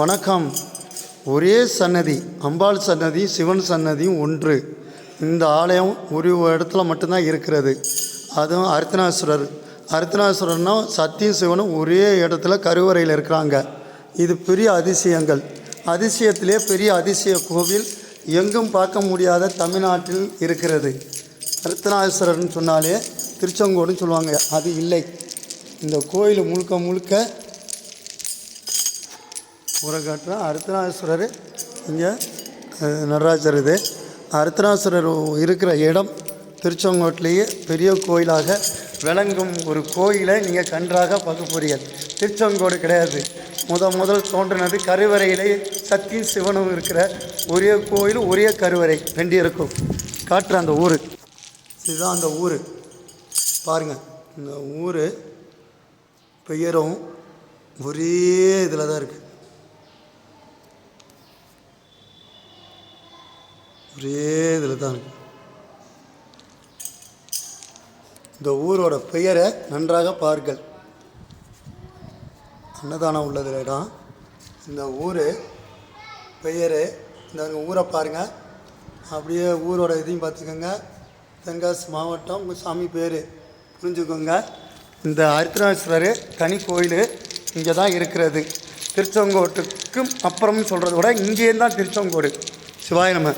வணக்கம். ஒரே சன்னதி அம்பாள் சன்னதி சிவன் சன்னதியும் ஒன்று. இந்த ஆலயம் ஒரு இடத்துல மட்டும்தான் இருக்கிறது. அதுவும் அர்த்தநாசுரர் அர்த்தநாசுரர்னா சத்தியும் சிவனும் ஒரே இடத்துல கருவறையில் இருக்கிறாங்க. இது பெரிய அதிசயங்கள். அதிசயத்திலே பெரிய அதிசய கோவில் எங்கும் பார்க்க முடியாத தமிழ்நாட்டில் இருக்கிறது. அர்த்தநாதீஸ்வரர்னு சொன்னாலே திருச்செங்கோடுன்னு சொல்லுவாங்க. அது இல்லை. இந்த கோயில் முழுக்க முழுக்க ஊரை காட்டுறோம் அர்த்தநாதீஸ்வரர் இங்கே நடராஜர் இது. அர்த்தநாதீஸ்வரர் இருக்கிற இடம் திருச்செங்கோட்டிலேயே பெரிய கோயிலாக விளங்கும் ஒரு கோயிலை நீங்கள் கன்றாக பகுப்புரியல் திருச்செங்கோடு கிடையாது. முத முதல் தோன்றினது கருவறையிலே சத்தியும் சிவனும் இருக்கிற ஒரே கோயில் ஒரே கருவறை வேண்டி இருக்கும். காட்டுற அந்த ஊர். இதுதான் அந்த ஊர். பாருங்கள் இந்த ஊர் பெயரும் ஒரே இதில் தான் இருக்குது ஒரே இதில் தான் இருக்கு. இந்த ஊரோட பெயரை நன்றாக பாருங்கள். அன்னதானம் உள்ளது இடம். இந்த ஊர் பெயர் இந்த ஊரை பாருங்கள் அப்படியே ஊரோட இதையும் பார்த்துக்கோங்க. தென்காசி மாவட்டம் உங்கள் சாமி பேர் புரிஞ்சுக்கோங்க. இந்த அர்த்தநாதீஸ்வரர் தனி கோயில் இங்கே தான் இருக்கிறது. திருச்செங்கோட்டுக்கும் அப்புறம் சொல்கிறத விட இங்கேயும் தான் திருச்செங்கோடு. சிவாய நம்ம